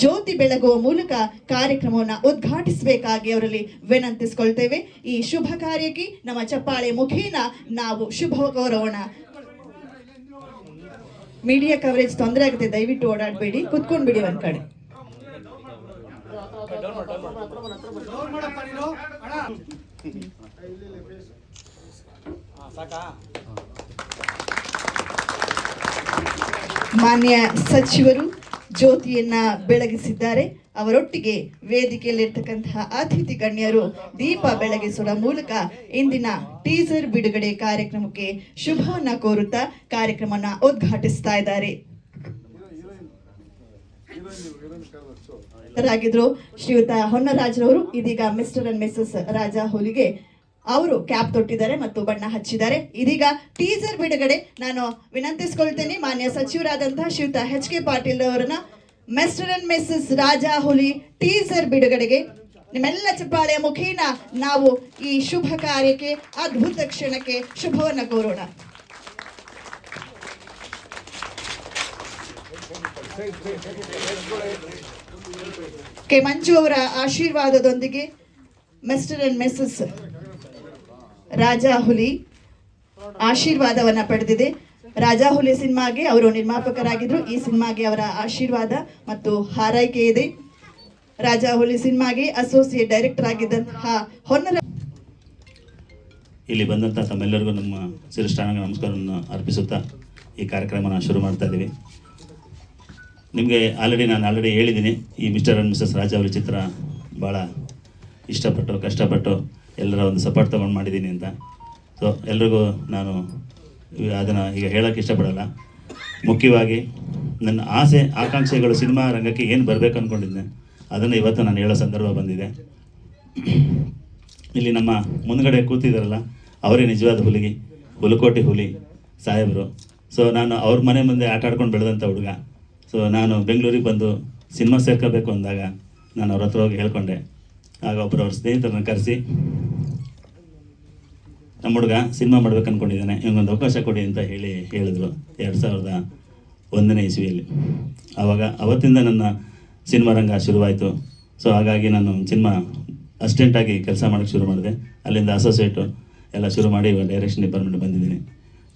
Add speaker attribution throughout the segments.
Speaker 1: ಜ್ಯೋತಿ ಬೆಳಗುವ ಮೂಲಕ ಕಾರ್ಯಕ್ರಮವನ್ನು ಉದ್ಘಾಟಿಸಬೇಕಾಗಿ ಅವರಲ್ಲಿ ವಿನಂತಿಸಿಕೊಳ್ತೇವೆ. ಈ ಶುಭ ಕಾರ್ಯಕ್ಕೆ ನಮ್ಮ ಚಪ್ಪಾಳೆ ಮುಖೇನ ನಾವು ಶುಭ ಕೋರೋಣ. ಮೀಡಿಯಾ ಕವರೇಜ್ ತೊಂದರೆ ಆಗುತ್ತೆ ದಯವಿಟ್ಟು ಓಡಾಡಬೇಡಿ. ಕುತ್ಕೊಂಡ್ ಬಿಡಿ ಒಂದ್ ಕಡೆ. ಮಾನ್ಯ ಸಚಿವರು ಜ್ಯೋತಿಯನ್ನ ಬೆಳಗಿಸಿದ್ದಾರೆ. ಅವರೊಟ್ಟಿಗೆ ವೇದಿಕೆಯಲ್ಲಿರ್ತಕ್ಕಂತಹ ಅತಿಥಿ ಗಣ್ಯರು ದೀಪ ಬೆಳಗಿಸುವ ಮೂಲಕ ಇಂದಿನ ಟೀಸರ್ ಬಿಡುಗಡೆ ಕಾರ್ಯಕ್ರಮಕ್ಕೆ ಶುಭವನ್ನ ಕೋರುತ್ತಾ ಕಾರ್ಯಕ್ರಮನ ಉದ್ಘಾಟಿಸ್ತಾ ಇದ್ದಾರೆ. ರಾಗಿದ್ರು ಶ್ರೀಯುತ ಹೊನ್ನರಾಜ್ರವರು, ಇದೀಗ ಮಿಸ್ಟರ್ ಅಂಡ್ ಮಿಸಸ್ ರಾಜಾ ಹುಲಿಗೆ ಅವರು ಕ್ಯಾಪ್ ತೊಟ್ಟಿದ್ದಾರೆ ಮತ್ತು ಬಣ್ಣ ಹಚ್ಚಿದ್ದಾರೆ. ಇದೀಗ ಟೀಸರ್ ಬಿಡುಗಡೆ. ನಾನು ವಿನಂತಿಸ್ಕೊಳ್ತೇನೆ ಮಾನ್ಯ ಸಚಿವರಾದಂತಹ ಶ್ರೀಯುತ ಎಚ್ ಕೆ ಪಾಟೀಲ್ ಅವರನ್ನ ಮಿಸ್ಟರ್ ಅಂಡ್ ಮಿಸ್ಸಸ್ ರಾಜಾ ಹುಲಿ ಟೀಸರ್ ಬಿಡುಗಡೆಗೆ. ನಿಮ್ಮೆಲ್ಲ ಚಪ್ಪಾಳೆಯ ಮುಖೇನ, ನಾವು ಈ ಶುಭ ಕಾರ್ಯಕ್ಕೆ, ಅದ್ಭುತ ಕ್ಷಣಕ್ಕೆ ಶುಭವನ್ನು ಕೋರೋಣ. ಕೆ. ಮಂಜು ಅವರ ಆಶೀರ್ವಾದದೊಂದಿಗೆ mister and missus Raja Huli ಆಶೀರ್ವಾದವನ್ನು ಪಡೆದಿದೆ. ರಾಜಾ ಹುಲಿ ಸಿನಿಮಾಗೆ ಅವರು ನಿರ್ಮಾಪಕರಾಗಿದ್ರು. ಈ ಸಿನಿಮಾಗೆ ಅವರ ಆಶೀರ್ವಾದ ಮತ್ತು ಹಾರೈಕೆ ಇದೆ. ರಾಜಾ ಹುಲಿ ಸಿನಿಮಾಗೆ ಅಸೋಸಿಯೇಟ್ ಡೈರೆಕ್ಟರ್ ಆಗಿದ್ದಂತಹ ಹೊನ್ನರ
Speaker 2: ಇಲ್ಲಿ ಬಂದಂಥ ತಮ್ಮೆಲ್ಲರಿಗೂ ನಮ್ಮ ಶಿರಷ್ಟಾಂಗ ನಮಸ್ಕಾರವನ್ನು ಅರ್ಪಿಸುತ್ತಾ ಈ ಕಾರ್ಯಕ್ರಮನ ಶುರು ಮಾಡ್ತಾ ಇದ್ದೀವಿ. ನಿಮಗೆ ಆಲ್ರೆಡಿ ನಾನು ಆಲ್ರೆಡಿ ಹೇಳಿದ್ದೀನಿ, ಈ ಮಿಸ್ಟರ್ ಆ್ಯಂಡ್ ಮಿಸಸ್ ರಾಜ ಅವರ ಚಿತ್ರ ಭಾಳ ಇಷ್ಟಪಟ್ಟು, ಕಷ್ಟಪಟ್ಟು ಎಲ್ಲರ ಒಂದು ಸಪೋರ್ಟ್ ತೊಗೊಂಡು ಮಾಡಿದ್ದೀನಿ ಅಂತ. ಸೊ ಎಲ್ರಿಗೂ ನಾನು ಅದನ್ನು ಈಗ ಹೇಳೋಕ್ಕೆ ಇಷ್ಟಪಡಲ್ಲ. ಮುಖ್ಯವಾಗಿ ನನ್ನ ಆಸೆ, ಆಕಾಂಕ್ಷೆಗಳು ಸಿನಿಮಾ ರಂಗಕ್ಕೆ ಏನು ಬರಬೇಕು ಅಂದ್ಕೊಂಡಿದ್ದೆ ಅದನ್ನು ಇವತ್ತು ನಾನು ಹೇಳೋ ಸಂದರ್ಭ ಬಂದಿದೆ. ಇಲ್ಲಿ ನಮ್ಮ ಮುಂದ್ಗಡೆ ಕೂತಿದ್ದಾರಲ್ಲ ಅವರೇ ನಿಜವಾದ ಹುಲಿಗೆ, ಹುಲಕೋಟಿ ಹುಲಿ ಸಾಹೇಬರು. ಸೊ ನಾನು ಅವ್ರ ಮನೆ ಮುಂದೆ ಆಟ ಆಡ್ಕೊಂಡು ಬೆಳೆದಂಥ ಹುಡುಗ. ಸೊ ನಾನು ಬೆಂಗಳೂರಿಗೆ ಬಂದು ಸಿನಿಮಾ ಸೇರ್ಕೋಬೇಕು ಅಂದಾಗ ನಾನು ಅವ್ರ ಹತ್ರ ಹೋಗಿ ಹೇಳ್ಕೊಂಡೆ. ಆಗ ಒಬ್ಬರು ಅವ್ರ ಸ್ನೇಹಿತರನ್ನ ಕರೆಸಿ ನಮ್ಮ ಹುಡುಗ ಸಿನಿಮಾ ಮಾಡ್ಬೇಕು ಅಂದ್ಕೊಂಡಿದ್ದಾನೆ ಇವನೊಂದು ಅವಕಾಶ ಕೊಡಿ ಅಂತ ಹೇಳಿ ಹೇಳಿದ್ರು ಎರಡು ಸಾವಿರದ ಒಂದನೇ ಇಸ್ವಿಯಲ್ಲಿ. ಆವಾಗ ಅವತ್ತಿಂದ ನನ್ನ ಸಿನಿಮಾ ರಂಗ ಶುರುವಾಯಿತು. ಸೊ ಹಾಗಾಗಿ ನಾನು ಸಿನಿಮಾ ಅಸಿಸ್ಟೆಂಟಾಗಿ ಕೆಲಸ ಮಾಡೋಕ್ಕೆ ಶುರು ಮಾಡಿದೆ. ಅಲ್ಲಿಂದ ಅಸೋಸಿಯೇಟು ಎಲ್ಲ ಶುರು ಮಾಡಿ ಇವಾಗ ಡೈರೆಕ್ಷನ್ ಡಿಪಾರ್ಟ್ಮೆಂಟ್ ಬಂದಿದ್ದೀನಿ.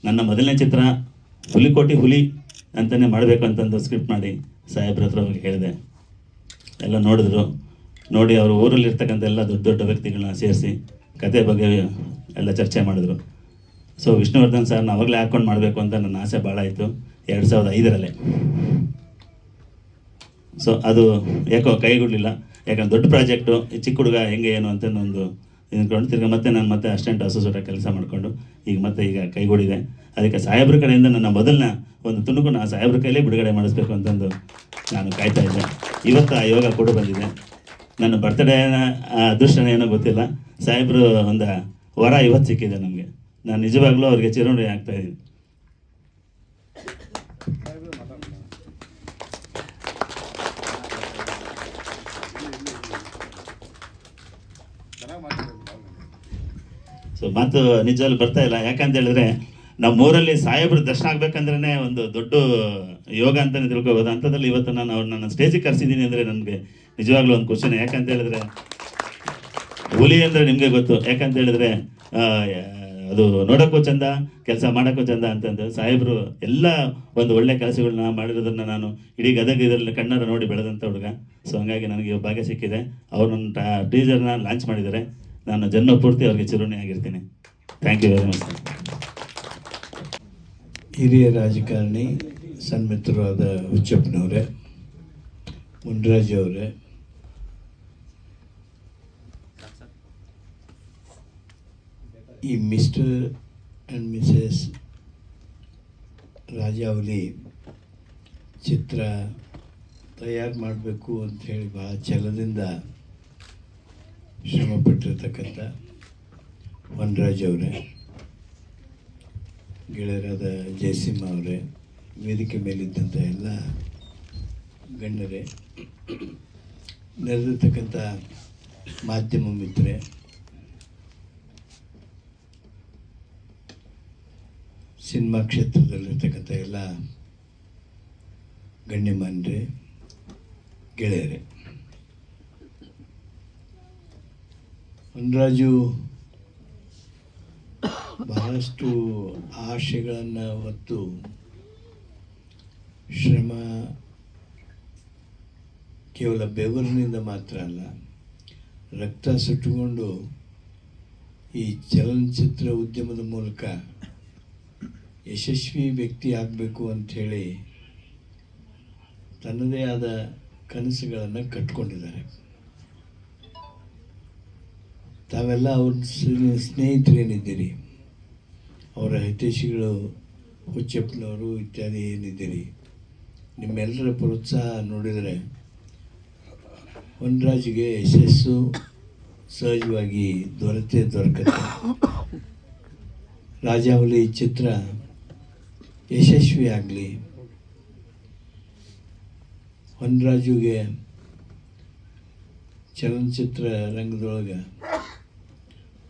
Speaker 2: ನನ್ನ ಮೊದಲನೇ ಚಿತ್ರ ಹುಲಿಕೋಟಿ ಹುಲಿ ಅಂತಲೇ ಮಾಡಬೇಕು ಅಂತಂದು ಸ್ಕ್ರಿಪ್ಟ್ ಮಾಡಿ ಸಾಹೇಬ್ರ ಹತ್ರ ಹೋಗಿ ಹೇಳಿದೆ. ಎಲ್ಲ ನೋಡಿದ್ರು. ನೋಡಿ ಅವರು ಊರಲ್ಲಿರ್ತಕ್ಕಂಥ ಎಲ್ಲ ದೊಡ್ಡ ದೊಡ್ಡ ವ್ಯಕ್ತಿಗಳನ್ನ ಸೇರಿಸಿ ಕತೆ ಬಗ್ಗೆ ಎಲ್ಲ ಚರ್ಚೆ ಮಾಡಿದ್ರು. ಸೊ ವಿಷ್ಣುವರ್ಧನ್ ಸರ್ ಅವಾಗಲೇ ಹಾಕ್ಕೊಂಡು ಮಾಡಬೇಕು ಅಂತ ನನ್ನ ಆಸೆ ಭಾಳ ಇತ್ತು, ಎರಡು ಸಾವಿರದ ಐದರಲ್ಲೇ. ಸೊ ಅದು ಯಾಕೋ ಕೈಗೊಡಲಿಲ್ಲ ಯಾಕಂದ್ರೆ ದೊಡ್ಡ ಪ್ರಾಜೆಕ್ಟು ಚಿಕ್ಕ ಹುಡುಗ ಹೆಂಗೆ, ಏನು ಅಂತ ಒಂದು ಇದ್ಕೊಂಡು ತಿರ್ಗಿ ಮತ್ತೆ ನಾನು ಮತ್ತೆ ಅಸ್ಟೆಂಟ್ ಅಸೋಸಿಯೇಟ್ ಕೆಲಸ ಮಾಡಿಕೊಂಡು ಈಗ ಮತ್ತೆ ಈಗ ಕೈಗೂಡಿದೆ ಅದಕ್ಕೆ ಸಾಹೇಬ್ರ ಕಡೆಯಿಂದ ನನ್ನ ಮೊದಲನ್ನ ಒಂದು ತುಣುಕು ನಾನು ಸಾಹೇಬ್ರ ಕೈಲೇ ಬಿಡುಗಡೆ ಮಾಡಿಸ್ಬೇಕು ಅಂತಂದು ನಾನು ಕಾಯ್ತಾ ಇದ್ದೆ. ಇವತ್ತು ಆ ಯೋಗ ಕೂಡ ಬಂದಿದೆ. ನನ್ನ ಬರ್ತಡೇನ ಅದೃಷ್ಟನ ಏನೋ ಗೊತ್ತಿಲ್ಲ. ಸಾಹೇಬ್ರು ಒಂದು ವರ ಇವತ್ತು ಸಿಕ್ಕಿದೆ ನಮಗೆ. ನಾನು ನಿಜವಾಗ್ಲೂ ಅವ್ರಿಗೆ ಚಿರುಣಿ ಆಗ್ತಾ ಇದ್ದೀನಿ ಸೊ ಮಾತು ನಿಜವಾಗ್ಲು ಬರ್ತಾ ಇಲ್ಲ. ಯಾಕಂತ ಹೇಳಿದ್ರೆ ನಮ್ಮ ಊರಲ್ಲಿ ಸಾಹೇಬ್ರು ದರ್ಶನ ಆಗ್ಬೇಕಂದ್ರೆ ಒಂದು ದೊಡ್ಡ ಯೋಗ ಅಂತಲೇ ತಿಳ್ಕೊಬೋದು. ಅಂಥದ್ರಲ್ಲಿ ಇವತ್ತು ನಾನು ಅವ್ರು ನನ್ನ ಸ್ಟೇಜಿಗೆ ಕರೆಸಿದ್ದೀನಿ ಅಂದರೆ ನನಗೆ ನಿಜವಾಗ್ಲೂ ಒಂದು ಕ್ವಶನ್ ಯಾಕಂತ ಹೇಳಿದ್ರೆ ಹುಲಿ ಅಂದರೆ ನಿಮಗೆ ಗೊತ್ತು. ಯಾಕಂತ ಹೇಳಿದ್ರೆ ಅದು ನೋಡೋಕ್ಕೂ ಚಂದ, ಕೆಲಸ ಮಾಡೋಕ್ಕೂ ಚಂದ ಅಂತಂದು ಸಾಹೇಬರು ಎಲ್ಲ ಒಂದು ಒಳ್ಳೆ ಕೆಲಸಗಳನ್ನ ಮಾಡಿರೋದನ್ನ ನಾನು ಇಡೀ ಗದಗ ಇದರಲ್ಲಿ ಕಣ್ಣಾರ ನೋಡಿ ಬೆಳೆದಂಥ ಹುಡುಗ. ಸೊ ಹಂಗಾಗಿ ನನಗೆ ಭಾಗ್ಯ ಸಿಕ್ಕಿದೆ. ಅವ್ರು ನನ್ನ ಟೀಸರ್ನ ಲಾಂಚ್ ಮಾಡಿದ್ದಾರೆ. ನಾನು ಜನ್ಮ ಪೂರ್ತಿ ಅವ್ರಿಗೆ ಚಿರುಣಿ ಆಗಿರ್ತೀನಿ. ಥ್ಯಾಂಕ್ ಯು ವೆರಿ ಮಚ್
Speaker 3: ಹಿರಿಯ ರಾಜಕಾರಣಿ, ಸನ್ಮಿತ್ರರಾದ ಹುಚ್ಚಪ್ಪನವರೇ, ಮುನ್ರಾಜ್ ಅವರೇ ಈ ಮಿಸ್ಟರ್ ಆ್ಯಂಡ್ ಮಿಸಸ್ ರಾಜಾವಲಿ ಚಿತ್ರ ತಯಾರು ಮಾಡಬೇಕು ಅಂಥೇಳಿ ಭಾಳ ಛಲದಿಂದ ಶ್ರಮಪಟ್ಟಿರ್ತಕ್ಕಂಥ ವನರಾಜ್ ಅವರೇ, ಗೆಳೆಯರಾದ ಜಯಸಿಂಹ ಅವರೇ, ವೇದಿಕೆ ಮೇಲಿದ್ದಂಥ ಎಲ್ಲ ಗಣ್ಯರೇ, ನೆರೆದಿರ್ತಕ್ಕಂಥ ಮಾಧ್ಯಮ ಮಿತ್ರರೇ ಸಿನಿಮಾ ಕ್ಷೇತ್ರದಲ್ಲಿರ್ತಕ್ಕಂಥ ಎಲ್ಲ ಗಣ್ಯಮಾನ್ಯರೇ, ಗೆಳೆಯರೇ. ಹೊನ್ರಾಜು ಬಹಳಷ್ಟು ಆಶೆಗಳನ್ನು ಹೊತ್ತು ಶ್ರಮ ಕೇವಲ ಬೆವರಿನಿಂದ ಮಾತ್ರ ಅಲ್ಲ, ರಕ್ತ ಸುಟ್ಟುಕೊಂಡು ಈ ಚಲನಚಿತ್ರ ಉದ್ಯಮದ ಮೂಲಕ ಯಶಸ್ವಿ ವ್ಯಕ್ತಿ ಆಗಬೇಕು ಅಂಥೇಳಿ ತನ್ನದೇ ಆದ ಕನಸುಗಳನ್ನು ಕಟ್ಕೊಂಡಿದ್ದಾರೆ. ತಾವೆಲ್ಲ ಅವ್ರ ಸ್ನೇ- ಸ್ನೇಹಿತರೇನಿದ್ದೀರಿ? ಅವರ ಹಿತೈಷಿಗಳು ಹುಚ್ಚಪ್ಪನವರು ಇತ್ಯಾದಿ ಏನಿದ್ದೀರಿ? ನಿಮ್ಮೆಲ್ಲರ ಪ್ರೋತ್ಸಾಹ ನೋಡಿದರೆ ಹೊನ್ರಾಜ್ಗೆ ಯಶಸ್ಸು ಸಹಜವಾಗಿ ದೊರೆತೇ ದೊರಕತ್ತೆ. ರಾಜಾವಲಿ ಚಿತ್ರ ಯಶಸ್ವಿ ಆಗಲಿ ಹೊನ್ರಾಜುಗೆ ಚಲನಚಿತ್ರ ರಂಗದೊಳಗೆ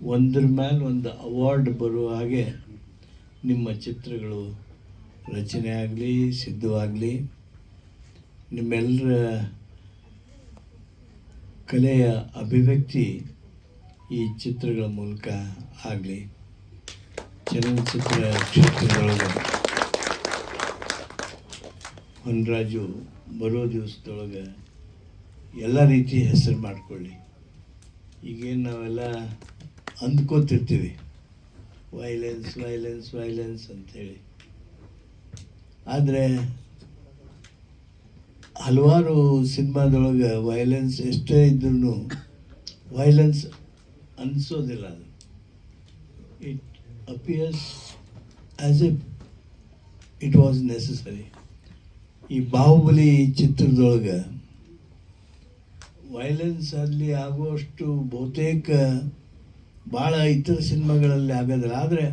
Speaker 3: ಒಂದ್ರ ಮೇಲೆ ಒಂದು ಅವಾರ್ಡ್ ಬರುವ ಹಾಗೆ ನಿಮ್ಮ ಚಿತ್ರಗಳು ರಚನೆ ಆಗಲಿ, ಸಿದ್ಧವಾಗಲಿ. ನಿಮ್ಮೆಲ್ಲರ ಕಲೆಯ ಅಭಿವ್ಯಕ್ತಿ ಈ ಚಿತ್ರಗಳ ಮೂಲಕ ಆಗಲಿ. ಚಲನಚಿತ್ರ ಕ್ಷೇತ್ರದೊಳಗೆ. ಹೊನ್ರಾಜು ಬರೋ ದಿವಸದೊಳಗೆ ಎಲ್ಲ ರೀತಿ ಹೆಸರು ಮಾಡಿಕೊಳ್ಳಿ. ಈಗೇನು ನಾವೆಲ್ಲ ಅಂದ್ಕೋತಿರ್ತೀವಿ. ವೈಲೆನ್ಸ್ ವೈಲೆನ್ಸ್ ವೈಲೆನ್ಸ್ ಅಂಥೇಳಿ. ಆದರೆ ಹಲವಾರು ಸಿನಿಮಾದೊಳಗೆ ವೈಲೆನ್ಸ್ ಎಷ್ಟೇ ಇದ್ರೂ ವೈಲೆನ್ಸ್ ಅನಿಸೋದಿಲ್ಲ ಅದು. It appears as a it was necessary ಈ ಬಾಹುಬಲಿ ಚಿತ್ರದೊಳಗೆ ವೈಲೆನ್ಸ್ ಅಲ್ಲಿ ಆಗುವಷ್ಟು ಬಹುತೇಕ ಭಾಳ ಇತರ ಸಿನಿಮಾಗಳಲ್ಲಿ ಆಗೋದಿಲ್ಲ ಆದರೆ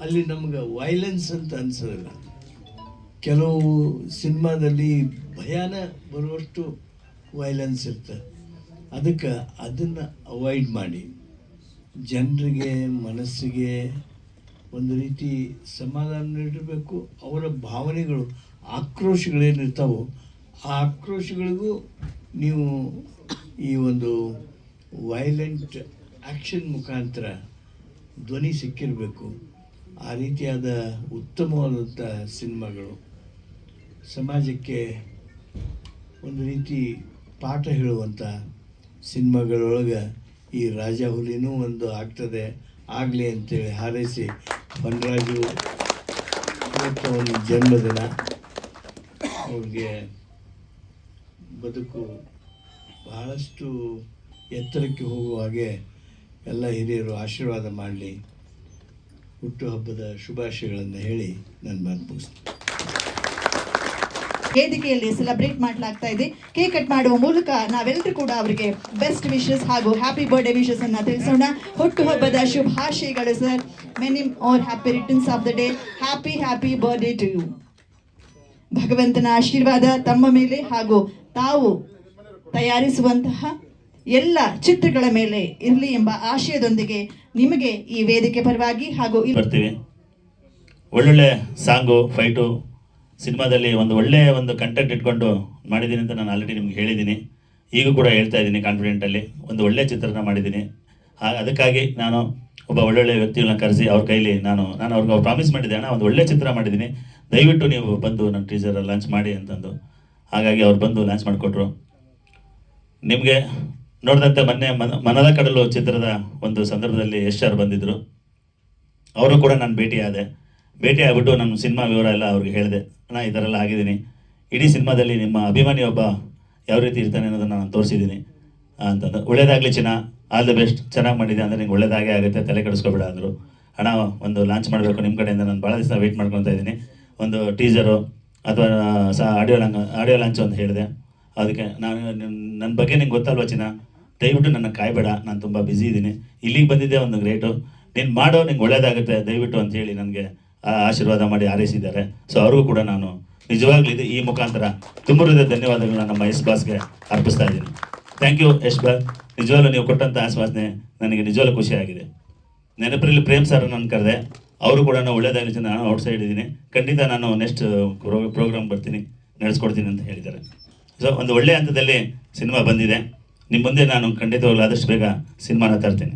Speaker 3: ಅಲ್ಲಿ ನಮ್ಗೆ ವೈಲೆನ್ಸ್ ಅಂತ ಅನ್ಸೋದಿಲ್ಲ. ಕೆಲವು ಸಿನಿಮಾದಲ್ಲಿ ಭಯಾನ ಬರುವಷ್ಟು ವೈಲೆನ್ಸ್ ಇರ್ತದೆ. ಅದಕ್ಕೆ ಅದನ್ನು ಅವಾಯ್ಡ್ ಮಾಡಿ. ಜನರಿಗೆ, ಮನಸ್ಸಿಗೆ ಒಂದು ರೀತಿ ಸಮಾಧಾನ ನೀಡಬೇಕು ಅವರ ಭಾವನೆಗಳು ಆಕ್ರೋಶಗಳೇನಿರ್ತಾವೋ ಆ ಆಕ್ರೋಶಗಳಿಗೂ ನೀವು ಈ ಒಂದು ವೈಲೆಂಟ್ ಆ್ಯಕ್ಷನ್ ಮುಖಾಂತರ ಧ್ವನಿ ಸಿಕ್ಕಿರಬೇಕು. ಆ ರೀತಿಯಾದ ಉತ್ತಮವಾದಂಥ ಸಿನಿಮಾಗಳು. ಸಮಾಜಕ್ಕೆ ಒಂದು ರೀತಿ ಪಾಠ ಹೇಳುವಂಥ ಸಿನಿಮಾಗಳೊಳಗೆ ಈ ರಾಜ ಹುಲಿನೂ ಒಂದು ಆಗ್ತದೆ. ಆಗಲಿ ಅಂತೇಳಿ ಹಾರೈಸಿ. ಬನ್ರಾಜು ಇವತ್ತು ಒಂದು ಜನ್ಮದಿನ. ಅವ್ರಿಗೆ ಬದುಕು ಬಹಳಷ್ಟು ಎತ್ತರಕ್ಕೆ ಹೋಗುವ ಹಾಗೆ ಎಲ್ಲ ಹಿರಿಯರು ಆಶೀರ್ವಾದ ಮಾಡಲಿ. ಹುಟ್ಟುಹಬ್ಬದ ಶುಭಾಶಯಗಳನ್ನು ಹೇಳಿ ನನ್ನ ಮಾತು ಮುಗಿಸ್ತೀನಿ.
Speaker 1: ವೇದಿಕೆಯಲ್ಲಿ ಸೆಲೆಬ್ರೇಟ್ ಮಾಡಲಾಗ್ತಾ ಇದೆ. ಕೇಕ್ ಕಟ್ ಮಾಡುವ ಮೂಲಕ ನಾವೆಲ್ಲರೂ ಕೂಡ ಅವರಿಗೆ ಬೆಸ್ಟ್ ವಿಶಸ್ ಹಾಗೂ ಹ್ಯಾಪಿ ಬರ್ಡೇ ವಿಶಸ್ ಅನ್ನ ತಿಳಿಸೋಣ. ಹುಟ್ಟುಹಬ್ಬದ ಶುಭಾಶಯಗಳು sir. Many more happy returns of the day happy happy birthday to you ಭಗವಂತನ ಆಶೀರ್ವಾದ ತಮ್ಮ ಮೇಲೆ ಹಾಗೂ ತಾವು ತಯಾರಿಸುವಂತಹ ಎಲ್ಲ ಚಿತ್ರಗಳ ಮೇಲೆ ಇರಲಿ ಎಂಬ ಆಶಯದೊಂದಿಗೆ ನಿಮಗೆ ಈ ವೇದಿಕೆ ಪರವಾಗಿ ಹಾಗೂ
Speaker 2: ಬರ್ತೀವಿ. ಒಳ್ಳೊಳ್ಳೆ ಸಾಂಗು, ಫೈಟು, ಸಿನಿಮಾದಲ್ಲಿ ಒಂದು ಒಳ್ಳೆಯ ಒಂದು ಕಂಟೆಂಟ್ ಇಟ್ಕೊಂಡು ಮಾಡಿದ್ದೀನಿ ಅಂತ ನಾನು ಆಲ್ರೆಡಿ ನಿಮ್ಗೆ ಹೇಳಿದ್ದೀನಿ. ಈಗ ಕೂಡ ಹೇಳ್ತಾ ಇದ್ದೀನಿ ಕಾನ್ಫಿಡೆಂಟಲ್ಲಿ ಒಂದು ಒಳ್ಳೆಯ ಚಿತ್ರನ ಮಾಡಿದ್ದೀನಿ. ಅದಕ್ಕಾಗಿ ನಾನು ಒಬ್ಬ ಒಳ್ಳೊಳ್ಳೆ ವ್ಯಕ್ತಿಗಳನ್ನ ಕರೆಸಿ ಅವ್ರ ಕೈಲಿ ನಾನು ನಾನು ಅವ್ರಿಗೆ ಅವ್ರು ಪ್ರಾಮಿಸ್ ಮಾಡಿದ್ದೆ, ಅಣ್ಣ, ಒಂದು ಒಳ್ಳೆಯ ಚಿತ್ರ ಮಾಡಿದ್ದೀನಿ. ದಯವಿಟ್ಟು ನೀವು ಬಂದು ನನ್ನ ಟೀಸರ್ ಲಾಂಚ್ ಮಾಡಿ ಅಂತಂದು. ಹಾಗಾಗಿ ಅವ್ರು ಬಂದು ಲಾಂಚ್ ಮಾಡಿಕೊಟ್ರು. ನಿಮಗೆ ನೋಡಿದಂತೆ ಮೊನ್ನೆ ಮನ, ಮನದ ಕಡಲು ಚಿತ್ರದ ಒಂದು ಸಂದರ್ಭದಲ್ಲಿ ಯಶ್ ಸರ್ ಬಂದಿದ್ದರು ಅವರು ಕೂಡ ನಾನು ಭೇಟಿಯಾದೆ ಭೇಟಿ ಆಗಿಬಿಟ್ಟು ನಮ್ಮ ಸಿನಿಮಾ ವಿವರ ಎಲ್ಲ ಅವ್ರಿಗೆ ಹೇಳಿದೆ. ಅಣ್ಣ, ಈ ಥರ ಎಲ್ಲ ಆಗಿದ್ದೀನಿ. ಇಡೀ ಸಿನಿಮಾದಲ್ಲಿ ನಿಮ್ಮ ಅಭಿಮಾನಿ ಒಬ್ಬ ಯಾವ ರೀತಿ ಇರ್ತಾನೆ ಅನ್ನೋದನ್ನು ನಾನು ತೋರಿಸಿದ್ದೀನಿ. ಅಂತಂದು. ಒಳ್ಳೇದಾಗಲಿ ಚಿನ್ನ. ಆಲ್ ದ ಬೆಸ್ಟ್ ಚೆನ್ನಾಗಿ ಮಾಡಿದೆ ಅಂದರೆ ನಿಂಗೆ ಒಳ್ಳೇದಾಗೇ ಆಗುತ್ತೆ. ತಲೆ ಕೆಡಿಸ್ಕೊಬೇಡ ಅಂದರು. ಹಣ ಒಂದು ಲಾಂಚ್ ಮಾಡಬೇಕು ನಿಮ್ಮ ಕಡೆಯಿಂದ. ನಾನು ಭಾಳ ದಿವಸ ವೆಯ್ಟ್ ಮಾಡ್ಕೊತಾ ಇದ್ದೀನಿ. ಒಂದು ಟೀಸರು ಅಥವಾ ಸಹ ಆಡಿಯೋ ಲಾಂಗ್ ಆಡಿಯೋ ಲಾಂಚ್ ಅಂತ ಹೇಳಿದೆ. ಅದಕ್ಕೆ ನಾನು ನನ್ನ ಬಗ್ಗೆ ನಿಂಗೆ ಗೊತ್ತಲ್ವ ಚಿನ್ನ? ದಯವಿಟ್ಟು ನನ್ನ ಕಾಯಬೇಡ, ನಾನು ತುಂಬ ಬ್ಯುಸಿ ಇದ್ದೀನಿ. ಇಲ್ಲಿಗೆ ಬಂದಿದ್ದೆ ಒಂದು ಗ್ರೇಟು ನೀನು ಮಾಡೋ, ನಿಂಗೆ ಒಳ್ಳೇದಾಗುತ್ತೆ, ದಯವಿಟ್ಟು ಅಂತ ಹೇಳಿ ನನಗೆ ಆಶೀರ್ವಾದ ಮಾಡಿ ಆರೈಸಿದ್ದಾರೆ ಸೊ ಅವ್ರಿಗೂ ಕೂಡ ನಾನು ನಿಜವಾಗ್ಲೂ ಇದು ಈ ಮುಖಾಂತರ ತುಂಬ ಹೃದಯ ಧನ್ಯವಾದಗಳನ್ನ ನಮ್ಮ ಎಸ್ ಬಾಸ್ಗೆ ಅರ್ಪಿಸ್ತಾ ಇದ್ದೀನಿ. ಥ್ಯಾಂಕ್ ಯು ಯಶ್ ಬಾಸ್ ನಿಜವಾಗ್ಲೂ ನೀವು ಕೊಟ್ಟಂಥ ಆಶ್ವಾಸನೆ ನನಗೆ ನಿಜವಾಗ್ಲೂ ಖುಷಿಯಾಗಿದೆ ನೆನಪಿರಲಿ, ಪ್ರೇಮ್ ಸರ್ ನಾನು ಕರೆದೆ. ಅವರು ಕೂಡ ಒಳ್ಳೇದಾಗಲಿ ಜನ ನಾನು ಔಟ್ ಸೈಡ್ ಇದ್ದೀನಿ. ಖಂಡಿತ ನಾನು ನೆಕ್ಸ್ಟ್ ಪ್ರೋಗ್ರಾಮ್ ಬರ್ತೀನಿ, ನಡೆಸ್ಕೊಡ್ತೀನಿ ಅಂತ ಹೇಳಿದ್ದಾರೆ. ಸೊ ಒಂದು ಒಳ್ಳೆಯ ಹಂತದಲ್ಲಿ ಸಿನಿಮಾ ಬಂದಿದೆ. ನಿಮ್ಮ ಮುಂದೆ ನಾನು ಖಂಡಿತವಾಗ್ಲೂ ಆದಷ್ಟು ಬೇಗ ಸಿನಿಮಾನ ತರ್ತೀನಿ.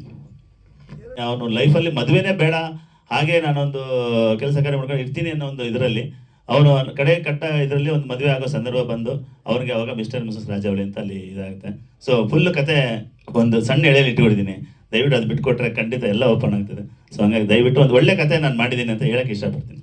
Speaker 2: ಅವನು ಲೈಫಲ್ಲಿ ಮದುವೆನೇ ಬೇಡ. ಹಾಗೆ ನಾನೊಂದು ಕೆಲಸ ಕಾರ್ಯ ಮಾಡ್ಕೊಂಡು ಇರ್ತೀನಿ ಅನ್ನೋ ಒಂದು ಇದರಲ್ಲಿ, ಅವನು ಕಡೆ ಕಟ್ಟ ಇದರಲ್ಲಿ ಒಂದು ಮದುವೆ ಆಗೋ ಸಂದರ್ಭ ಬಂದು ಅವ್ರಿಗೆ ಅವಾಗ ಮಿಸ್ಟರ್ ಮಿಸಸ್ ರಾಜಾವಳಿ ಅಂತ ಅಲ್ಲಿ ಇದಾಗುತ್ತೆ. ಸೊ ಫುಲ್ ಕತೆ ಒಂದು ಸಣ್ಣ ಎಳೆಯಲ್ಲಿ ಇಟ್ಕೊಂಡಿದ್ದೀನಿ ದಯವಿಟ್ಟು ಅದು ಬಿಟ್ಕೊಟ್ರೆ ಖಂಡಿತ ಎಲ್ಲ ಓಪನ್ ಆಗ್ತದೆ. ಸೊ ಹಂಗಾಗಿ ದಯವಿಟ್ಟು ಒಂದು ಒಳ್ಳೆ ಕತೆ ನಾನು ಮಾಡಿದ್ದೀನಿ ಅಂತ ಹೇಳಕ್ಕೆ ಇಷ್ಟಪಡ್ತೀನಿ.